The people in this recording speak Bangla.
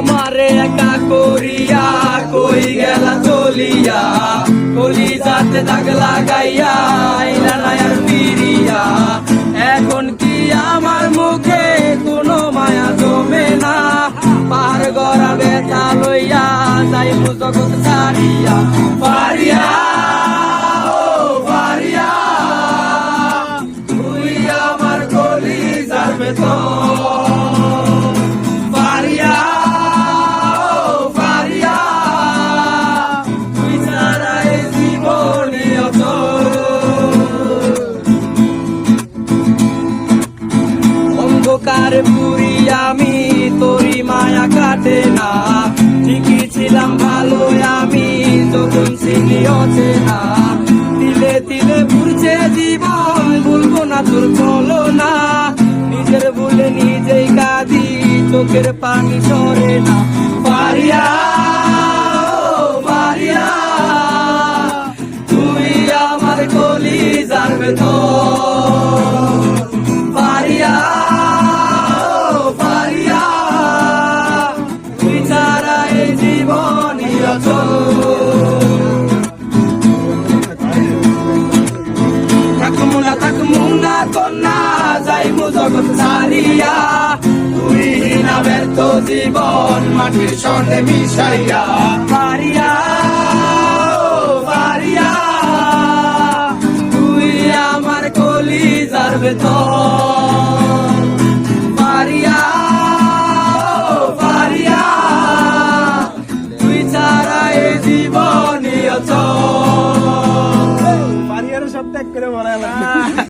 আমারে একা করিয়া কই গেলা চলিয়া? কলি যাতে দাগ লাগাইয়া, আইলা না আর এখন কি আমার মুখে কোনো মায়া জমে না? পার গড়া ব্যথা লইয়া যাই জগৎ ছাড়িয়া। পারিয়া, ও অন্ধকার পুরি আমি, তোরি মায়া কাটে না। ঠিকই ছিলাম ভালো আমি যখন চিনি না। তিলে তিলে পুরছে জীবন, ভুলবো না তোর চলো না। নিজের ভুলে নিজেই কাঁদি, চোখের পানি সরে না। পারিয়া পারিয়া তুই আমার কলি যাবে তো কন্যা যাইমু জগৎ সারিয়া তুমি না ব্যর্থ জীবন মাটির সঙ্গে মিশাইয়া। পারিয়া পারিয়া তুই আমার কলি যার বেতন পারিয়া পারিয়া তুই ছাড়া এ সব ত্যাগ করে মনে হয়